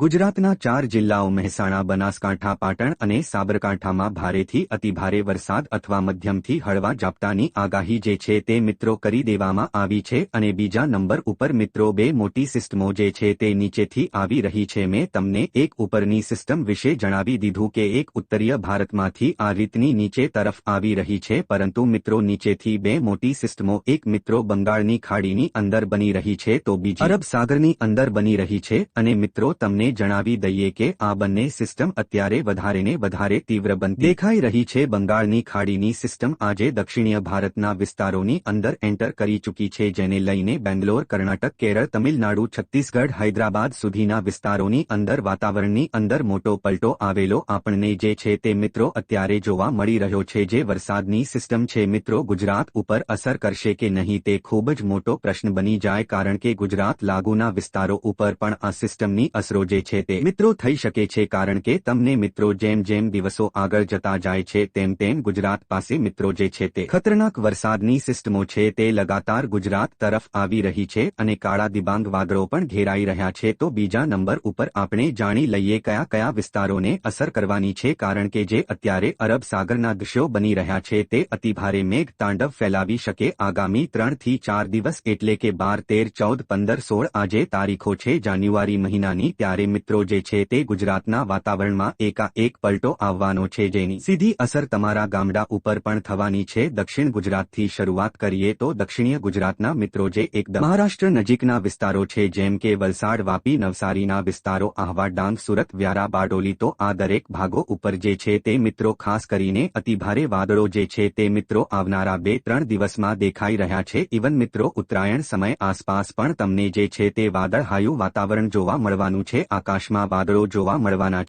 ગુજરાતના ચાર જિલ્લાઓ મહેસાણા, બનાસકાંઠા, પાટણ અને સાબરકાંઠામાં ભારેથી અતિભારે વરસાદ અથવા મધ્યમથી હળવા ઝાપટાની આગાહી જે છે તે મિત્રો કરી દેવામાં આવી છે અને બીજા નંબર ઉપર મિત્રો બે મોટી સિસ્ટમો જે છે તે નીચેથી આવી રહી છે. મેં તમને એક ઉપરની સિસ્ટમ વિશે જણાવી દીધું કે એક ઉત્તરીય ભારતમાંથી આ રીતની નીચે તરફ આવી રહી છે, પરંતુ મિત્રો નીચેથી બે મોટી સિસ્ટમો, એક મિત્રો બંગાળની ખાડીની અંદર બની રહી છે તો બીજી અરબ સાગરની અંદર બની રહી છે અને મિત્રો તમને જણાવી દઈએ કે આ બંને સિસ્ટમ અત્યારે વધારેને વધારે તીવ્ર બનતી દેખાઈ રહી છે. બંગાળની ખાડીની સિસ્ટમ આજે દક્ષિણીય ભારતના વિસ્તારોની અંદર એન્ટર કરી ચૂકી છે, જેને લઈને બેંગ્લોર, કર્ણાટક, કેરળ, તમિલનાડુ, છત્તીસગઢ, હૈદરાબાદ સુધીના વિસ્તારોની અંદર વાતાવરણની અંદર મોટો પલટો આવેલો આપણને જે છે તે મિત્રો અત્યારે જોવા મળી રહ્યો છે જે વરસાદની સિસ્ટમ છે. મિત્રો, ગુજરાત ઉપર અસર કરશે કે નહીં તે ખૂબ જ મોટો પ્રશ્ન બની જાય કારણ કે ગુજરાત લાગુના વિસ્તારો ઉપર પણ આ સિસ્ટમની અસરો જે છે તે મિત્રો થઈ શકે છે કારણ કે તમને મિત્રો જેમ જેમ દિવસો આગળ જતા જાય છે તેમ તેમ ગુજરાત પાસે મિત્રો જે છે તે ખતરનાક વરસાદની સિસ્ટમો છે તે લગાતાર ગુજરાત તરફ આવી રહી છે અને કાળા દિબાંગ વાદળો પણ ઘેરાઈ રહ્યા છે તો બીજા નંબર ઉપર આપણે જાણી લઈએ કયા કયા વિસ્તારોને અસર કરવાની છે કારણ કે જે અત્યારે અરબ સાગરના દૃશ્યો બની રહ્યા છે તે અતિભારે મેઘ તાંડવ ફેલાવી શકે આગામી ત્રણથી ચાર દિવસ એટલે કે બાર તેર ચૌદ પંદર સોળ આજે તારીખો છે જાન્યુઆરી મહિનાની ત્યારે મિત્રો જે છે તે ગુજરાતના વાતાવરણમાં એકાએક પલટો આવવાનો છે જેની સીધી અસર તમારા ગામડા ઉપર પણ થવાની છે. દક્ષિણ ગુજરાતથી શરૂઆત કરીએ તો દક્ષિણીય ગુજરાતના મિત્રો જે એકદમ મહારાષ્ટ્ર નજીકના વિસ્તારો છે, જેમ કે વલસાડ, વાપી, નવસારીના વિસ્તારો, આહવા, ડાંગ, સુરત, વ્યારા, બારડોલી, તો આ દરેક ભાગો ઉપર જે છે તે મિત્રો, ખાસ કરીને અતિભારે વાદળો જે છે તે મિત્રો આવનારા બે ત્રણ દિવસમાં દેખાઈ રહ્યા છે. ઇવન મિત્રો, ઉત્તરાયણ સમય આસપાસ પણ તમને જે છે તે વાદળહાયું વાતાવરણ જોવા મળવાનું છે. આકાશમાં વાદળો જોવા મળવાના